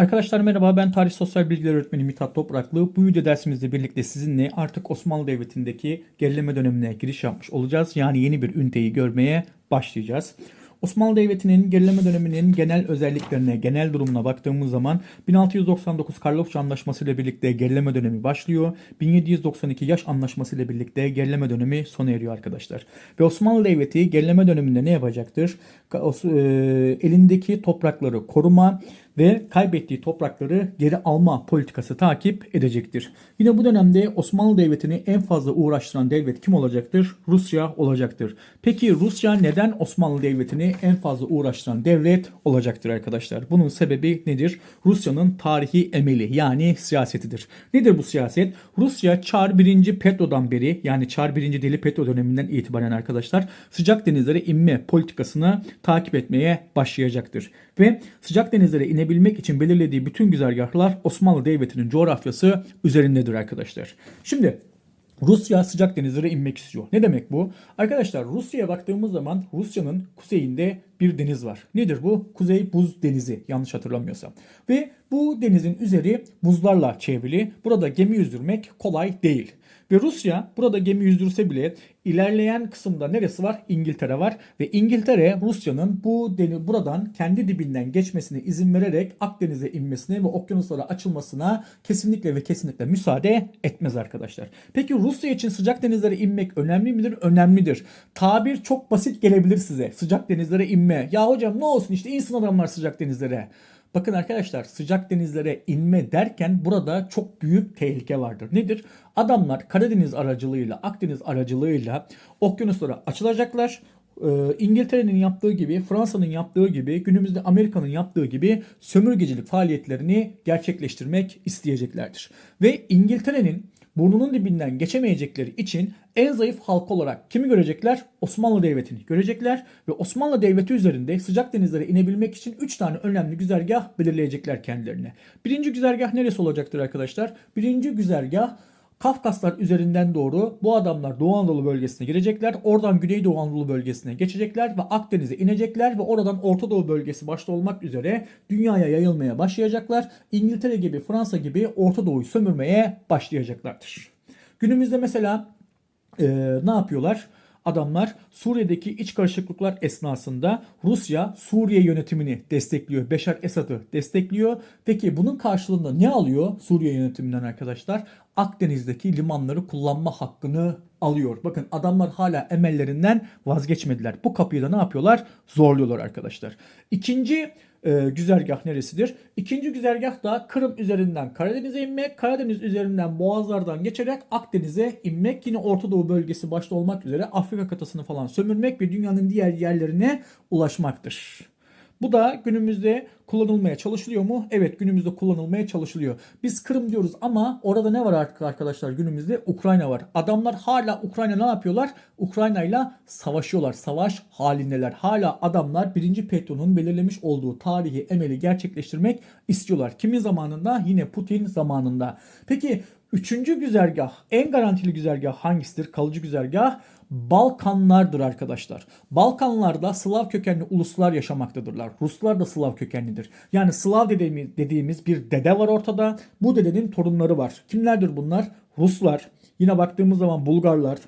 Arkadaşlar merhaba ben tarih sosyal bilgiler öğretmeni Mithat Topraklı. Bu video dersimizde birlikte sizinle artık Osmanlı Devleti'ndeki gerileme dönemine giriş yapmış olacağız. Yani yeni bir üniteyi görmeye başlayacağız. Osmanlı Devleti'nin gerileme döneminin genel özelliklerine, genel durumuna baktığımız zaman 1699 Karlofça Anlaşması ile birlikte gerileme dönemi başlıyor. 1792 Yaş Anlaşması ile birlikte gerileme dönemi sona eriyor arkadaşlar. Ve Osmanlı Devleti gerileme döneminde ne yapacaktır? E, elindeki toprakları koruma ve kaybettiği toprakları geri alma politikası takip edecektir. Yine bu dönemde Osmanlı Devleti'ni en fazla uğraştıran devlet kim olacaktır? Rusya olacaktır. Peki Rusya neden Osmanlı Devleti'ni en fazla uğraştıran devlet olacaktır arkadaşlar? Bunun sebebi nedir? Rusya'nın tarihi emeli yani siyasetidir. Nedir bu siyaset? Rusya Çar 1. Petro'dan beri yani Çar 1. Deli Petro döneminden itibaren arkadaşlar sıcak denizlere inme politikasını takip etmeye başlayacaktır. Ve sıcak denizlere inebilmek için belirlediği bütün güzergahlar Osmanlı Devleti'nin coğrafyası üzerindedir arkadaşlar. Şimdi Rusya sıcak denizlere inmek istiyor. Ne demek bu? Arkadaşlar Rusya'ya baktığımız zaman Rusya'nın kuzeyinde bir deniz var. Nedir bu? Kuzey Buz Denizi yanlış hatırlamıyorsam. Ve bu denizin üzeri buzlarla çevrili. Burada gemi yüzdürmek kolay değil. Ve Rusya burada gemi yüzdürse bile ilerleyen kısımda neresi var? İngiltere var ve İngiltere Rusya'nın bu deni buradan kendi dibinden geçmesine izin vererek Akdeniz'e inmesine ve okyanuslara açılmasına kesinlikle ve kesinlikle müsaade etmez arkadaşlar. Peki Rusya için sıcak denizlere inmek önemli midir? Önemlidir. Tabir çok basit gelebilir size. Sıcak denizlere inme. Ya hocam ne olsun işte insin adamlar sıcak denizlere. Bakın arkadaşlar sıcak denizlere inme derken burada çok büyük tehlike vardır. Nedir? Adamlar Karadeniz aracılığıyla, Akdeniz aracılığıyla okyanuslara açılacaklar. Ee, İngiltere'nin yaptığı gibi, Fransa'nın yaptığı gibi, günümüzde Amerika'nın yaptığı gibi sömürgecilik faaliyetlerini gerçekleştirmek isteyeceklerdir. Ve İngiltere'nin burnunun dibinden geçemeyecekleri için en zayıf halk olarak kimi görecekler? Osmanlı Devleti'ni görecekler ve Osmanlı Devleti üzerinde sıcak denizlere inebilmek için 3 tane önemli güzergah belirleyecekler kendilerine. Birinci güzergah neresi olacaktır arkadaşlar? Birinci güzergah Kafkaslar üzerinden doğru bu adamlar Doğu Anadolu bölgesine girecekler. Oradan Güneydoğu Anadolu bölgesine geçecekler ve Akdeniz'e inecekler ve oradan Orta Doğu bölgesi başta olmak üzere dünyaya yayılmaya başlayacaklar. İngiltere gibi Fransa gibi Orta Doğu'yu sömürmeye başlayacaklardır. Günümüzde mesela e, ne yapıyorlar? Adamlar Suriye'deki iç karışıklıklar esnasında Rusya Suriye yönetimini destekliyor. Beşar Esad'ı destekliyor. Peki bunun karşılığında ne alıyor Suriye yönetiminden arkadaşlar? Akdeniz'deki limanları kullanma hakkını alıyor. Bakın adamlar hala emellerinden vazgeçmediler. Bu kapıyı da ne yapıyorlar? Zorluyorlar arkadaşlar. İkinci e, güzergah neresidir? İkinci güzergah da Kırım üzerinden Karadeniz'e inmek, Karadeniz üzerinden Boğazlardan geçerek Akdeniz'e inmek, yine Orta Doğu bölgesi başta olmak üzere Afrika kıtasını falan sömürmek ve dünyanın diğer yerlerine ulaşmaktır. Bu da günümüzde kullanılmaya çalışılıyor mu? Evet günümüzde kullanılmaya çalışılıyor. Biz Kırım diyoruz ama orada ne var artık arkadaşlar günümüzde? Ukrayna var. Adamlar hala Ukrayna ne yapıyorlar? Ukrayna ile savaşıyorlar. Savaş halindeler. Hala adamlar 1. Petro'nun belirlemiş olduğu tarihi emeli gerçekleştirmek istiyorlar. Kimin zamanında? Yine Putin zamanında. Peki üçüncü güzergah, en garantili güzergah hangisidir? Kalıcı güzergah Balkanlardır arkadaşlar. Balkanlarda Slav kökenli uluslar yaşamaktadırlar. Ruslar da Slav kökenlidir. Yani Slav dediğimiz, bir dede var ortada. Bu dedenin torunları var. Kimlerdir bunlar? Ruslar. Yine baktığımız zaman Bulgarlar.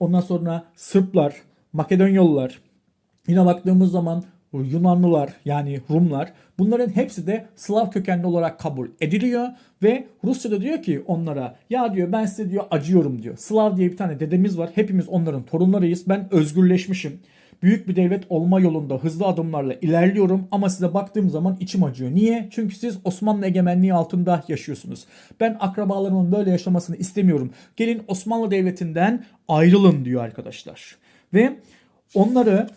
Ondan sonra Sırplar, Makedonyalılar. Yine baktığımız zaman Yunanlılar yani Rumlar bunların hepsi de Slav kökenli olarak kabul ediliyor ve Rusya da diyor ki onlara ya diyor ben size diyor acıyorum diyor. Slav diye bir tane dedemiz var. Hepimiz onların torunlarıyız. Ben özgürleşmişim. Büyük bir devlet olma yolunda hızlı adımlarla ilerliyorum ama size baktığım zaman içim acıyor. Niye? Çünkü siz Osmanlı egemenliği altında yaşıyorsunuz. Ben akrabalarımın böyle yaşamasını istemiyorum. Gelin Osmanlı Devleti'nden ayrılın diyor arkadaşlar. Ve onları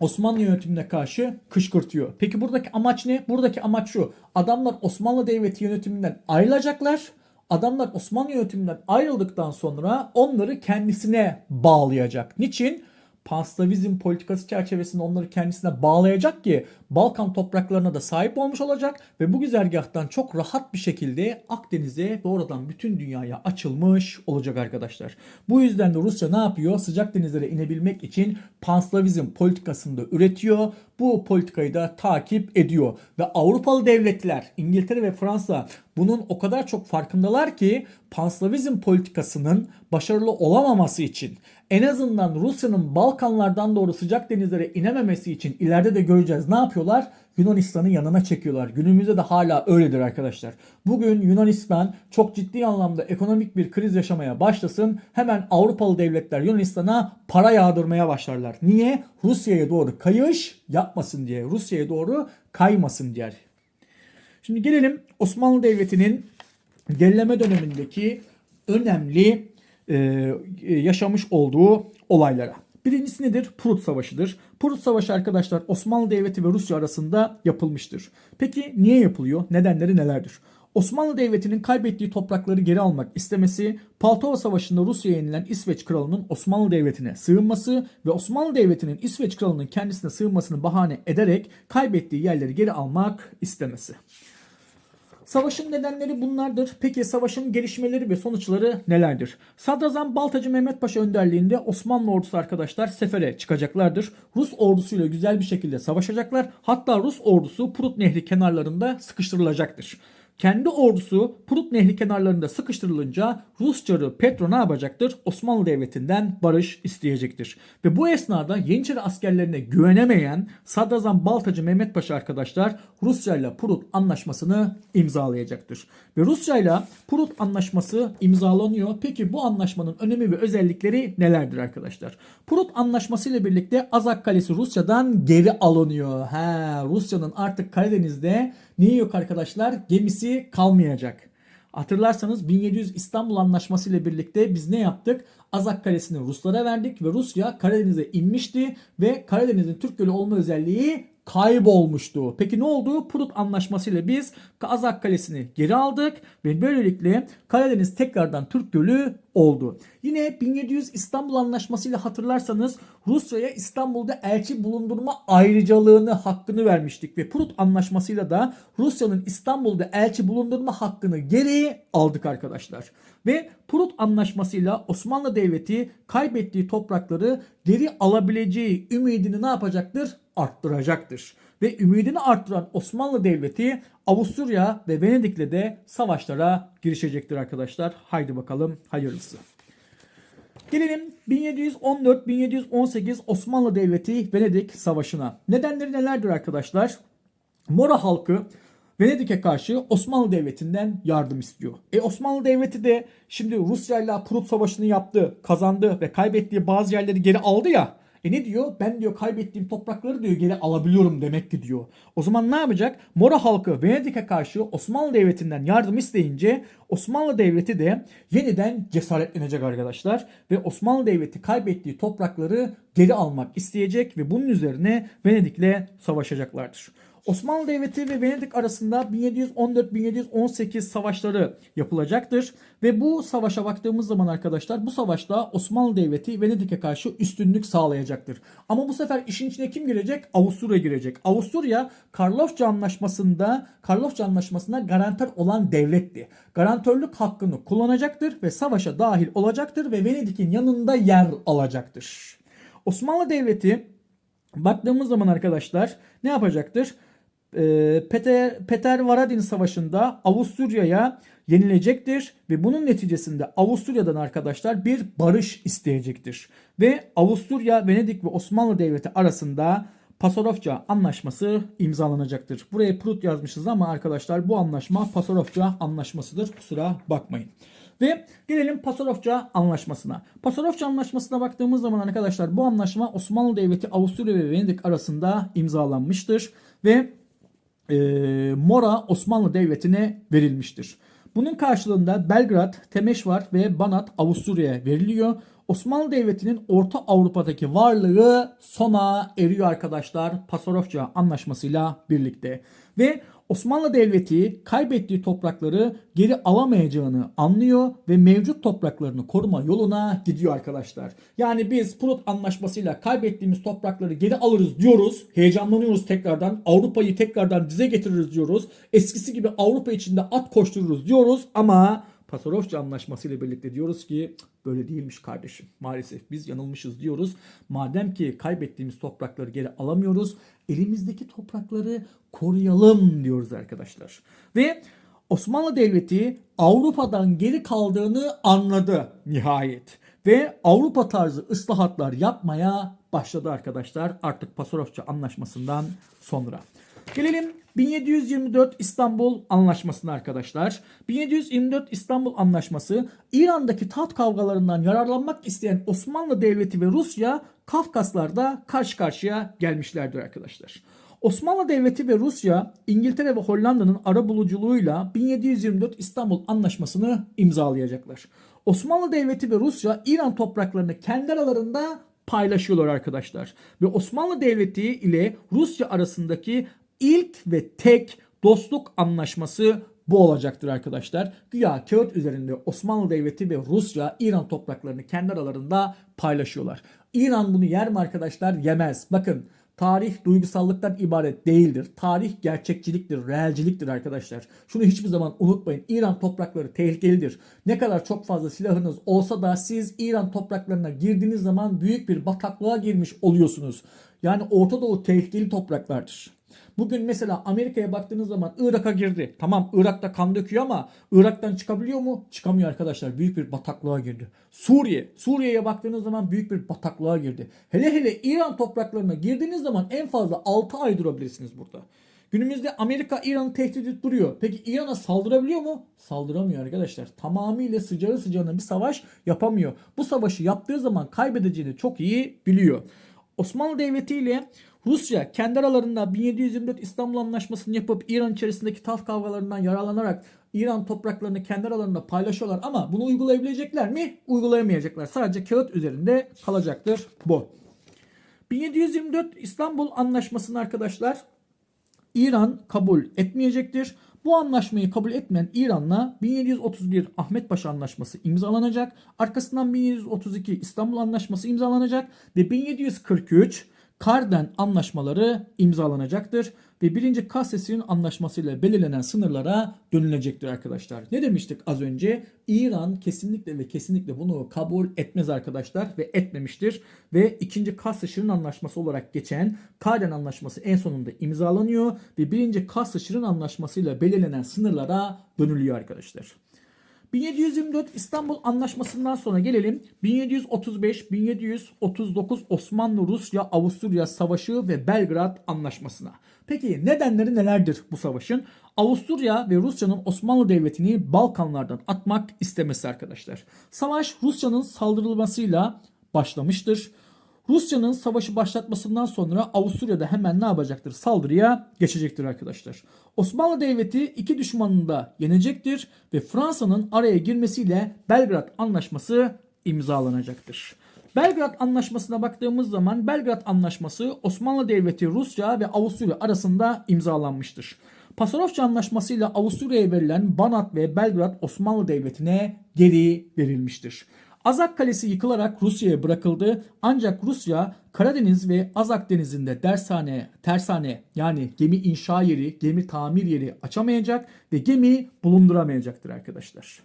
Osmanlı yönetimine karşı kışkırtıyor. Peki buradaki amaç ne? Buradaki amaç şu. Adamlar Osmanlı Devleti yönetiminden ayrılacaklar. Adamlar Osmanlı yönetiminden ayrıldıktan sonra onları kendisine bağlayacak. Niçin? Panslavizm politikası çerçevesinde onları kendisine bağlayacak ki Balkan topraklarına da sahip olmuş olacak ve bu güzergahtan çok rahat bir şekilde Akdeniz'e ve oradan bütün dünyaya açılmış olacak arkadaşlar. Bu yüzden de Rusya ne yapıyor? Sıcak denizlere inebilmek için Panslavizm politikasını da üretiyor. Bu politikayı da takip ediyor. Ve Avrupalı devletler İngiltere ve Fransa bunun o kadar çok farkındalar ki panslavizm politikasının başarılı olamaması için en azından Rusya'nın Balkanlardan doğru sıcak denizlere inememesi için ileride de göreceğiz ne yapıyorlar? Yunanistan'ın yanına çekiyorlar. Günümüzde de hala öyledir arkadaşlar. Bugün Yunanistan çok ciddi anlamda ekonomik bir kriz yaşamaya başlasın. Hemen Avrupalı devletler Yunanistan'a para yağdırmaya başlarlar. Niye? Rusya'ya doğru kayış yapmasın diye. Rusya'ya doğru kaymasın diye. Şimdi gelelim Osmanlı Devleti'nin gerileme dönemindeki önemli e, yaşamış olduğu olaylara. Birincisi nedir? Prut Savaşı'dır. Prut Savaşı arkadaşlar Osmanlı Devleti ve Rusya arasında yapılmıştır. Peki niye yapılıyor? Nedenleri nelerdir? Osmanlı Devleti'nin kaybettiği toprakları geri almak istemesi, Paltova Savaşı'nda Rusya'ya yenilen İsveç Kralı'nın Osmanlı Devleti'ne sığınması ve Osmanlı Devleti'nin İsveç Kralı'nın kendisine sığınmasını bahane ederek kaybettiği yerleri geri almak istemesi. Savaşın nedenleri bunlardır. Peki savaşın gelişmeleri ve sonuçları nelerdir? Sadrazam Baltacı Mehmet Paşa önderliğinde Osmanlı ordusu arkadaşlar sefere çıkacaklardır. Rus ordusuyla güzel bir şekilde savaşacaklar. Hatta Rus ordusu Prut Nehri kenarlarında sıkıştırılacaktır. Kendi ordusu Prut Nehri kenarlarında sıkıştırılınca Rus carı Petro ne yapacaktır? Osmanlı Devleti'nden barış isteyecektir. Ve bu esnada Yeniçeri askerlerine güvenemeyen Sadrazam Baltacı Mehmet Paşa arkadaşlar Rusya ile Prut anlaşmasını imzalayacaktır. Ve Rusya ile Prut anlaşması imzalanıyor. Peki bu anlaşmanın önemi ve özellikleri nelerdir arkadaşlar? Prut anlaşması ile birlikte Azak Kalesi Rusya'dan geri alınıyor. He, Rusya'nın artık Karadeniz'de niye yok arkadaşlar? Gemisi kalmayacak. Hatırlarsanız 1700 İstanbul Anlaşması ile birlikte biz ne yaptık? Azak Kalesi'ni Ruslara verdik ve Rusya Karadeniz'e inmişti ve Karadeniz'in Türk Gölü olma özelliği kaybolmuştu. Peki ne oldu? Prut Anlaşması ile biz Azak Kalesi'ni geri aldık ve böylelikle Karadeniz tekrardan Türk Gölü oldu. Yine 1700 İstanbul Anlaşması ile hatırlarsanız Rusya'ya İstanbul'da elçi bulundurma ayrıcalığını hakkını vermiştik ve Prut Anlaşması'yla da Rusya'nın İstanbul'da elçi bulundurma hakkını geri aldık arkadaşlar. Ve Prut Anlaşması'yla Osmanlı Devleti kaybettiği toprakları geri alabileceği ümidini ne yapacaktır? Arttıracaktır. Ve ümidini arttıran Osmanlı Devleti Avusturya ve Venedik'le de savaşlara girişecektir arkadaşlar. Haydi bakalım hayırlısı. Gelelim 1714-1718 Osmanlı Devleti Venedik Savaşı'na. Nedenleri nelerdir arkadaşlar? Mora halkı Venedik'e karşı Osmanlı Devleti'nden yardım istiyor. E Osmanlı Devleti de şimdi Rusya ile Prut Savaşı'nı yaptı, kazandı ve kaybettiği bazı yerleri geri aldı ya. E ne diyor? Ben diyor kaybettiğim toprakları diyor geri alabiliyorum demek ki diyor. O zaman ne yapacak? Mora halkı Venedik'e karşı Osmanlı Devleti'nden yardım isteyince Osmanlı Devleti de yeniden cesaretlenecek arkadaşlar. Ve Osmanlı Devleti kaybettiği toprakları geri almak isteyecek ve bunun üzerine Venedik'le savaşacaklardır. Osmanlı Devleti ve Venedik arasında 1714-1718 savaşları yapılacaktır. Ve bu savaşa baktığımız zaman arkadaşlar bu savaşta Osmanlı Devleti Venedik'e karşı üstünlük sağlayacaktır. Ama bu sefer işin içine kim girecek? Avusturya girecek. Avusturya Karlofça Anlaşması'nda Karlofça Anlaşması'na garantör olan devletti. Garantörlük hakkını kullanacaktır ve savaşa dahil olacaktır ve Venedik'in yanında yer alacaktır. Osmanlı Devleti baktığımız zaman arkadaşlar ne yapacaktır? Ee, Peter, Peter Varadin Savaşı'nda Avusturya'ya yenilecektir ve bunun neticesinde Avusturya'dan arkadaşlar bir barış isteyecektir. Ve Avusturya, Venedik ve Osmanlı Devleti arasında Pasarofça anlaşması imzalanacaktır. Buraya Prut yazmışız ama arkadaşlar bu anlaşma Pasarofça anlaşmasıdır. Kusura bakmayın. Ve gelelim Pasarofça anlaşmasına. Pasarofça anlaşmasına baktığımız zaman arkadaşlar bu anlaşma Osmanlı Devleti, Avusturya ve Venedik arasında imzalanmıştır. Ve e, Mora Osmanlı Devleti'ne verilmiştir. Bunun karşılığında Belgrad, Temeşvar ve Banat Avusturya'ya veriliyor. Osmanlı Devleti'nin Orta Avrupa'daki varlığı sona eriyor arkadaşlar Pasarofça anlaşmasıyla birlikte. Ve Osmanlı Devleti kaybettiği toprakları geri alamayacağını anlıyor ve mevcut topraklarını koruma yoluna gidiyor arkadaşlar. Yani biz Prut Anlaşması'yla kaybettiğimiz toprakları geri alırız diyoruz. Heyecanlanıyoruz tekrardan. Avrupa'yı tekrardan dize getiririz diyoruz. Eskisi gibi Avrupa içinde at koştururuz diyoruz ama Pasarofça Anlaşması ile birlikte diyoruz ki "Cık, böyle değilmiş kardeşim. Maalesef biz yanılmışız diyoruz. Madem ki kaybettiğimiz toprakları geri alamıyoruz, elimizdeki toprakları koruyalım diyoruz arkadaşlar. Ve Osmanlı Devleti Avrupa'dan geri kaldığını anladı nihayet. Ve Avrupa tarzı ıslahatlar yapmaya başladı arkadaşlar. Artık Pasarofça anlaşmasından sonra. Gelelim 1724 İstanbul Anlaşması'na arkadaşlar. 1724 İstanbul Anlaşması İran'daki taht kavgalarından yararlanmak isteyen Osmanlı Devleti ve Rusya Kafkaslar'da karşı karşıya gelmişlerdir arkadaşlar. Osmanlı Devleti ve Rusya, İngiltere ve Hollanda'nın ara buluculuğuyla 1724 İstanbul Anlaşması'nı imzalayacaklar. Osmanlı Devleti ve Rusya İran topraklarını kendi aralarında paylaşıyorlar arkadaşlar. Ve Osmanlı Devleti ile Rusya arasındaki ilk ve tek dostluk anlaşması bu olacaktır arkadaşlar. Güya kağıt üzerinde Osmanlı Devleti ve Rusya İran topraklarını kendi aralarında paylaşıyorlar. İran bunu yer mi arkadaşlar? Yemez. Bakın Tarih duygusallıktan ibaret değildir. Tarih gerçekçiliktir, realciliktir arkadaşlar. Şunu hiçbir zaman unutmayın. İran toprakları tehlikelidir. Ne kadar çok fazla silahınız olsa da siz İran topraklarına girdiğiniz zaman büyük bir bataklığa girmiş oluyorsunuz. Yani Orta Doğu tehlikeli topraklardır. Bugün mesela Amerika'ya baktığınız zaman Irak'a girdi. Tamam Irak'ta kan döküyor ama Irak'tan çıkabiliyor mu? Çıkamıyor arkadaşlar. Büyük bir bataklığa girdi. Suriye. Suriye'ye baktığınız zaman büyük bir bataklığa girdi. Hele hele İran topraklarına girdiğiniz zaman en fazla 6 ay durabilirsiniz burada. Günümüzde Amerika İran'ı tehdit edip duruyor. Peki İran'a saldırabiliyor mu? Saldıramıyor arkadaşlar. Tamamıyla sıcağı sıcağına bir savaş yapamıyor. Bu savaşı yaptığı zaman kaybedeceğini çok iyi biliyor. Osmanlı Devleti ile Rusya kendi aralarında 1724 İstanbul Anlaşması'nı yapıp İran içerisindeki taht kavgalarından yararlanarak İran topraklarını kendi aralarında paylaşıyorlar ama bunu uygulayabilecekler mi? Uygulayamayacaklar. Sadece kağıt üzerinde kalacaktır bu. 1724 İstanbul Anlaşması'nı arkadaşlar İran kabul etmeyecektir. Bu anlaşmayı kabul etmeyen İran'la 1731 Ahmet Paşa Anlaşması imzalanacak. Arkasından 1732 İstanbul Anlaşması imzalanacak ve 1743 Karden anlaşmaları imzalanacaktır ve 1. Kassesinin anlaşmasıyla belirlenen sınırlara dönülecektir arkadaşlar. Ne demiştik az önce? İran kesinlikle ve kesinlikle bunu kabul etmez arkadaşlar ve etmemiştir. Ve 2. Kassesinin anlaşması olarak geçen Karden anlaşması en sonunda imzalanıyor ve 1. Kassesinin anlaşmasıyla belirlenen sınırlara dönülüyor arkadaşlar. 1724 İstanbul Anlaşması'ndan sonra gelelim 1735-1739 Osmanlı-Rusya Avusturya Savaşı ve Belgrad Anlaşması'na. Peki nedenleri nelerdir bu savaşın? Avusturya ve Rusya'nın Osmanlı Devleti'ni Balkanlardan atmak istemesi arkadaşlar. Savaş Rusya'nın saldırılmasıyla başlamıştır. Rusya'nın savaşı başlatmasından sonra Avusturya'da hemen ne yapacaktır? Saldırıya geçecektir arkadaşlar. Osmanlı Devleti iki düşmanını da yenecektir ve Fransa'nın araya girmesiyle Belgrad Anlaşması imzalanacaktır. Belgrad Anlaşması'na baktığımız zaman Belgrad Anlaşması Osmanlı Devleti, Rusya ve Avusturya arasında imzalanmıştır. Pasarofça Anlaşması ile Avusturya'ya verilen Banat ve Belgrad Osmanlı Devleti'ne geri verilmiştir. Azak Kalesi yıkılarak Rusya'ya bırakıldı. Ancak Rusya Karadeniz ve Azak Denizi'nde dershane, tersane yani gemi inşa yeri, gemi tamir yeri açamayacak ve gemi bulunduramayacaktır arkadaşlar.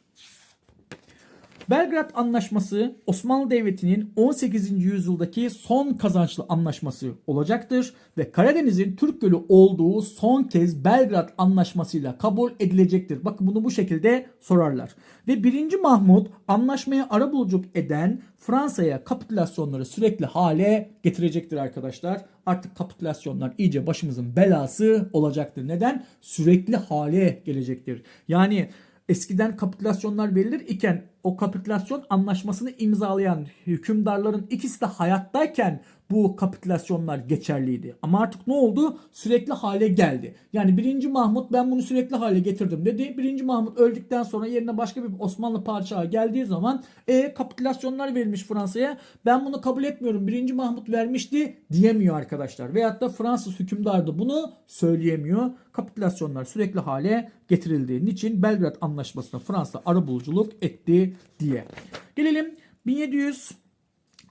Belgrad Anlaşması Osmanlı Devleti'nin 18. yüzyıldaki son kazançlı anlaşması olacaktır ve Karadeniz'in Türk Gölü olduğu son kez Belgrad Anlaşması'yla kabul edilecektir. Bakın bunu bu şekilde sorarlar. Ve 1. Mahmut anlaşmaya arabuluculuk eden Fransa'ya kapitülasyonları sürekli hale getirecektir arkadaşlar. Artık kapitülasyonlar iyice başımızın belası olacaktır. Neden? Sürekli hale gelecektir. Yani eskiden kapitülasyonlar verilir iken o kapitülasyon anlaşmasını imzalayan hükümdarların ikisi de hayattayken bu kapitülasyonlar geçerliydi. Ama artık ne oldu? Sürekli hale geldi. Yani 1. Mahmut ben bunu sürekli hale getirdim dedi. 1. Mahmut öldükten sonra yerine başka bir Osmanlı padişahı geldiği zaman e kapitülasyonlar verilmiş Fransa'ya. Ben bunu kabul etmiyorum. 1. Mahmut vermişti diyemiyor arkadaşlar. Veyahut da Fransız hükümdar da bunu söyleyemiyor. Kapitülasyonlar sürekli hale getirildiği için Belgrad Anlaşması'na Fransa arabuluculuk etti diye. Gelelim 1700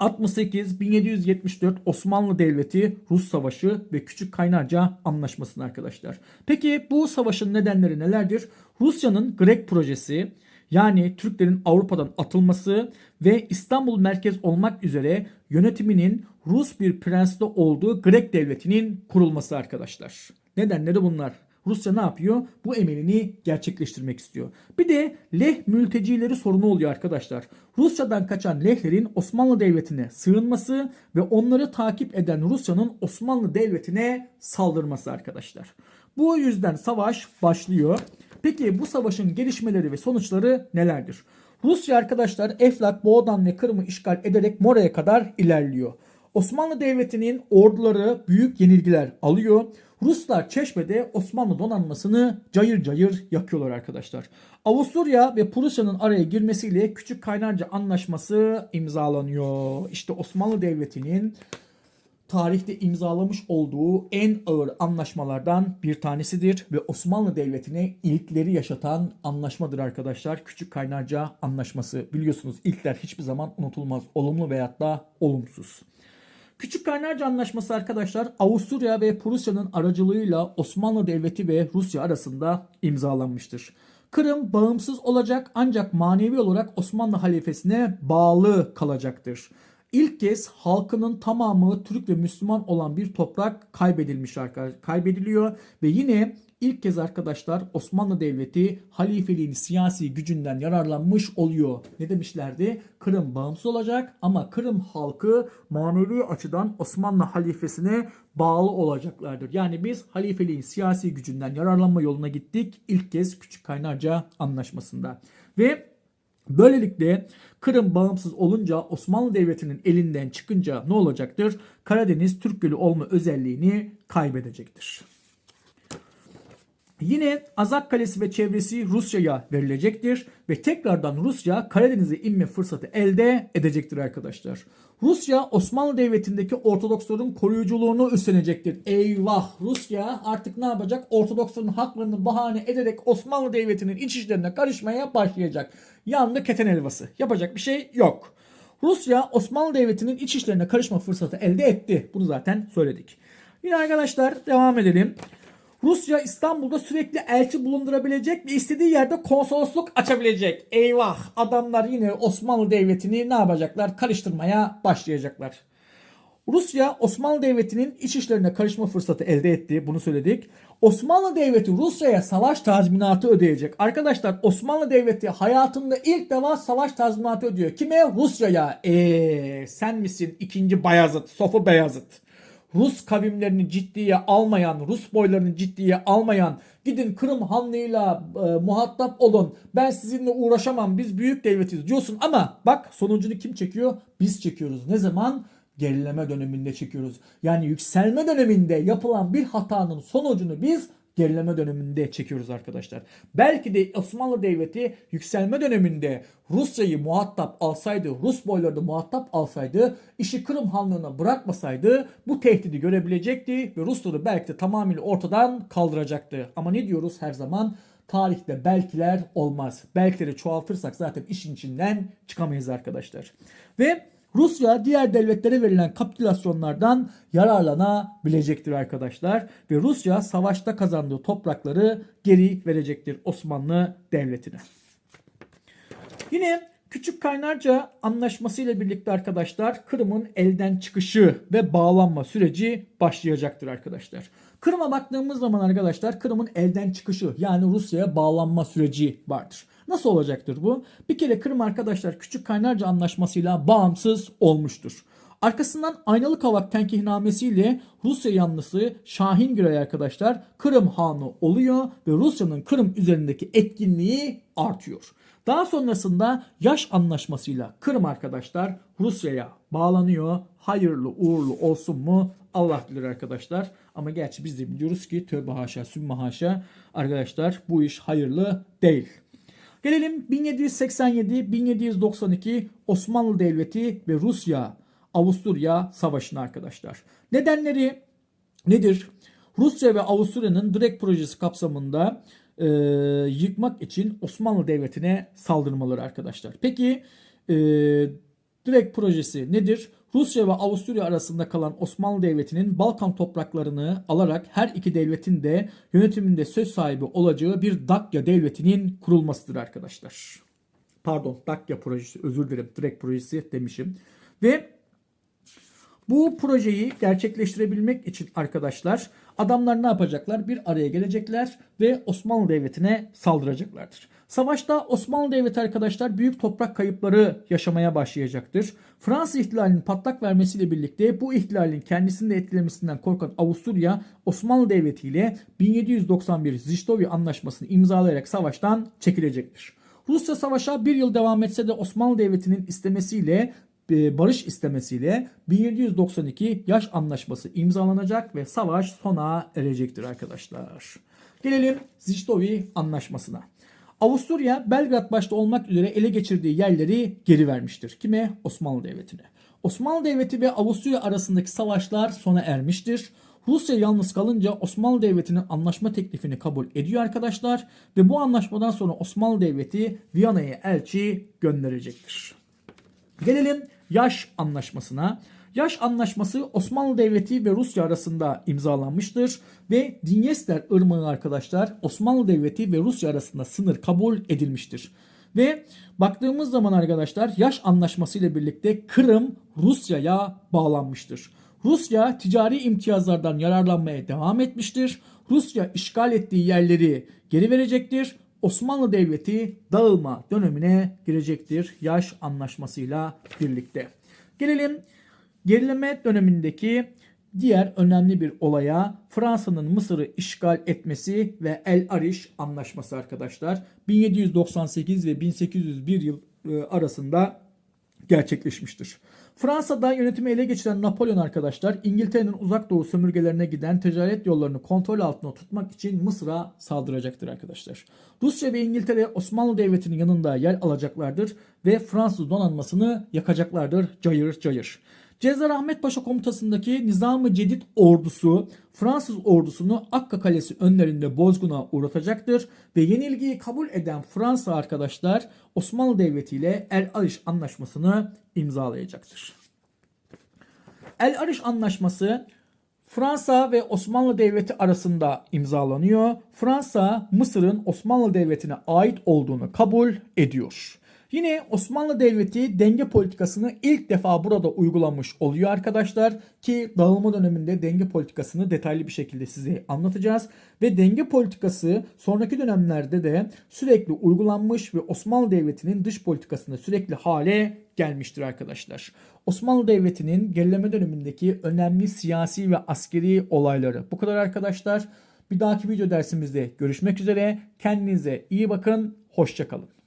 68-1774 Osmanlı Devleti Rus Savaşı ve Küçük Kaynarca Anlaşması'nı arkadaşlar. Peki bu savaşın nedenleri nelerdir? Rusya'nın Grek projesi yani Türklerin Avrupa'dan atılması ve İstanbul merkez olmak üzere yönetiminin Rus bir prensde olduğu Grek devletinin kurulması arkadaşlar. Nedenleri bunlar. Rusya ne yapıyor? Bu emelini gerçekleştirmek istiyor. Bir de Leh mültecileri sorunu oluyor arkadaşlar. Rusya'dan kaçan Lehlerin Osmanlı Devleti'ne sığınması ve onları takip eden Rusya'nın Osmanlı Devleti'ne saldırması arkadaşlar. Bu yüzden savaş başlıyor. Peki bu savaşın gelişmeleri ve sonuçları nelerdir? Rusya arkadaşlar Eflak, Boğdan ve Kırım'ı işgal ederek Mora'ya kadar ilerliyor. Osmanlı Devleti'nin orduları büyük yenilgiler alıyor. Ruslar Çeşme'de Osmanlı donanmasını cayır cayır yakıyorlar arkadaşlar. Avusturya ve Prusya'nın araya girmesiyle Küçük Kaynarca Anlaşması imzalanıyor. İşte Osmanlı Devleti'nin tarihte imzalamış olduğu en ağır anlaşmalardan bir tanesidir ve Osmanlı Devleti'ne ilkleri yaşatan anlaşmadır arkadaşlar. Küçük Kaynarca Anlaşması. Biliyorsunuz ilkler hiçbir zaman unutulmaz. Olumlu veyahut da olumsuz. Küçük Kaynarca Anlaşması arkadaşlar Avusturya ve Prusya'nın aracılığıyla Osmanlı Devleti ve Rusya arasında imzalanmıştır. Kırım bağımsız olacak ancak manevi olarak Osmanlı halifesine bağlı kalacaktır. İlk kez halkının tamamı Türk ve Müslüman olan bir toprak kaybedilmiş. Kaybediliyor ve yine ilk kez arkadaşlar Osmanlı Devleti halifeliğin siyasi gücünden yararlanmış oluyor. Ne demişlerdi? Kırım bağımsız olacak ama Kırım halkı manevi açıdan Osmanlı halifesine bağlı olacaklardır. Yani biz halifeliğin siyasi gücünden yararlanma yoluna gittik ilk kez Küçük Kaynarca Anlaşması'nda. Ve Böylelikle Kırım bağımsız olunca Osmanlı Devleti'nin elinden çıkınca ne olacaktır? Karadeniz Türk Gölü olma özelliğini kaybedecektir. Yine Azak Kalesi ve çevresi Rusya'ya verilecektir ve tekrardan Rusya Karadeniz'e inme fırsatı elde edecektir arkadaşlar. Rusya Osmanlı Devleti'ndeki Ortodoksların koruyuculuğunu üstlenecektir. Eyvah Rusya artık ne yapacak? Ortodoksların haklarını bahane ederek Osmanlı Devleti'nin iç işlerine karışmaya başlayacak. Yandı keten helvası. Yapacak bir şey yok. Rusya Osmanlı Devleti'nin iç işlerine karışma fırsatı elde etti. Bunu zaten söyledik. Yine arkadaşlar devam edelim. Rusya İstanbul'da sürekli elçi bulundurabilecek ve istediği yerde konsolosluk açabilecek. Eyvah adamlar yine Osmanlı Devleti'ni ne yapacaklar? Karıştırmaya başlayacaklar. Rusya Osmanlı Devleti'nin iç işlerine karışma fırsatı elde etti. Bunu söyledik. Osmanlı Devleti Rusya'ya savaş tazminatı ödeyecek. Arkadaşlar Osmanlı Devleti hayatında ilk defa savaş tazminatı ödüyor. Kime? Rusya'ya. Eee sen misin ikinci Bayazıt, Sofu Beyazıt? Rus kavimlerini ciddiye almayan, Rus boylarını ciddiye almayan, gidin Kırım Hanlığı'yla e, muhatap olun, ben sizinle uğraşamam, biz büyük devletiz diyorsun ama bak sonucunu kim çekiyor? Biz çekiyoruz. Ne zaman? Gerileme döneminde çekiyoruz. Yani yükselme döneminde yapılan bir hatanın sonucunu biz gerileme döneminde çekiyoruz arkadaşlar. Belki de Osmanlı Devleti yükselme döneminde Rusya'yı muhatap alsaydı, Rus boyları muhatap alsaydı, işi Kırım Hanlığı'na bırakmasaydı bu tehdidi görebilecekti ve Rusları belki de tamamıyla ortadan kaldıracaktı. Ama ne diyoruz her zaman? Tarihte belkiler olmaz. Belkileri çoğaltırsak zaten işin içinden çıkamayız arkadaşlar. Ve Rusya diğer devletlere verilen kapitülasyonlardan yararlanabilecektir arkadaşlar. Ve Rusya savaşta kazandığı toprakları geri verecektir Osmanlı Devleti'ne. Yine Küçük Kaynarca Anlaşması ile birlikte arkadaşlar Kırım'ın elden çıkışı ve bağlanma süreci başlayacaktır arkadaşlar. Kırım'a baktığımız zaman arkadaşlar Kırım'ın elden çıkışı yani Rusya'ya bağlanma süreci vardır. Nasıl olacaktır bu? Bir kere Kırım arkadaşlar Küçük Kaynarca Anlaşması'yla bağımsız olmuştur. Arkasından Aynalı Kavak Tenkihnamesi ile Rusya yanlısı Şahin Güray arkadaşlar Kırım Hanı oluyor ve Rusya'nın Kırım üzerindeki etkinliği artıyor. Daha sonrasında Yaş Anlaşması'yla Kırım arkadaşlar Rusya'ya bağlanıyor. Hayırlı uğurlu olsun mu Allah bilir arkadaşlar. Ama gerçi biz de biliyoruz ki tövbe haşa sümme haşa arkadaşlar bu iş hayırlı değil. Gelelim 1787-1792 Osmanlı Devleti ve Rusya Avusturya Savaşı'na arkadaşlar. Nedenleri nedir? Rusya ve Avusturya'nın direkt projesi kapsamında e, yıkmak için Osmanlı Devleti'ne saldırmaları arkadaşlar. Peki e, direkt projesi nedir? Rusya ve Avusturya arasında kalan Osmanlı Devleti'nin Balkan topraklarını alarak her iki devletin de yönetiminde söz sahibi olacağı bir Dakya Devleti'nin kurulmasıdır arkadaşlar. pardon Dakya projesi özür dilerim direkt projesi demişim. Ve bu projeyi gerçekleştirebilmek için arkadaşlar adamlar ne yapacaklar? Bir araya gelecekler ve Osmanlı Devleti'ne saldıracaklardır. Savaşta Osmanlı Devleti arkadaşlar büyük toprak kayıpları yaşamaya başlayacaktır. Fransız ihtilalinin patlak vermesiyle birlikte bu ihtilalin kendisini de etkilemesinden korkan Avusturya Osmanlı Devleti ile 1791 Zistovi Anlaşması'nı imzalayarak savaştan çekilecektir. Rusya savaşa bir yıl devam etse de Osmanlı Devleti'nin istemesiyle barış istemesiyle 1792 yaş anlaşması imzalanacak ve savaş sona erecektir arkadaşlar. Gelelim Zistovi anlaşmasına. Avusturya Belgrad başta olmak üzere ele geçirdiği yerleri geri vermiştir. Kime? Osmanlı Devleti'ne. Osmanlı Devleti ve Avusturya arasındaki savaşlar sona ermiştir. Rusya yalnız kalınca Osmanlı Devleti'nin anlaşma teklifini kabul ediyor arkadaşlar ve bu anlaşmadan sonra Osmanlı Devleti Viyana'ya elçi gönderecektir. Gelelim Yaş Anlaşması'na. Yaş Anlaşması Osmanlı Devleti ve Rusya arasında imzalanmıştır ve Dinyester Irmağı arkadaşlar Osmanlı Devleti ve Rusya arasında sınır kabul edilmiştir. Ve baktığımız zaman arkadaşlar Yaş Anlaşması ile birlikte Kırım Rusya'ya bağlanmıştır. Rusya ticari imtiyazlardan yararlanmaya devam etmiştir. Rusya işgal ettiği yerleri geri verecektir. Osmanlı Devleti dağılma dönemine girecektir yaş anlaşmasıyla birlikte. Gelelim gerileme dönemindeki diğer önemli bir olaya Fransa'nın Mısır'ı işgal etmesi ve El Arish anlaşması arkadaşlar. 1798 ve 1801 yıl e, arasında gerçekleşmiştir. Fransa'da yönetimi ele geçiren Napolyon arkadaşlar İngiltere'nin uzak doğu sömürgelerine giden ticaret yollarını kontrol altında tutmak için Mısır'a saldıracaktır arkadaşlar. Rusya ve İngiltere Osmanlı Devleti'nin yanında yer alacaklardır ve Fransız donanmasını yakacaklardır cayır cayır. Cezar Ahmet Paşa komutasındaki Nizam-ı Cedid ordusu Fransız ordusunu Akka Kalesi önlerinde bozguna uğratacaktır ve yenilgiyi kabul eden Fransa arkadaşlar Osmanlı Devleti ile El Arish Anlaşması'nı imzalayacaktır. El Arish Anlaşması Fransa ve Osmanlı Devleti arasında imzalanıyor. Fransa Mısır'ın Osmanlı Devleti'ne ait olduğunu kabul ediyor. Yine Osmanlı Devleti denge politikasını ilk defa burada uygulamış oluyor arkadaşlar ki dağılma döneminde denge politikasını detaylı bir şekilde size anlatacağız ve denge politikası sonraki dönemlerde de sürekli uygulanmış ve Osmanlı Devleti'nin dış politikasında sürekli hale gelmiştir arkadaşlar. Osmanlı Devleti'nin gerileme dönemindeki önemli siyasi ve askeri olayları bu kadar arkadaşlar. Bir dahaki video dersimizde görüşmek üzere. Kendinize iyi bakın. Hoşçakalın.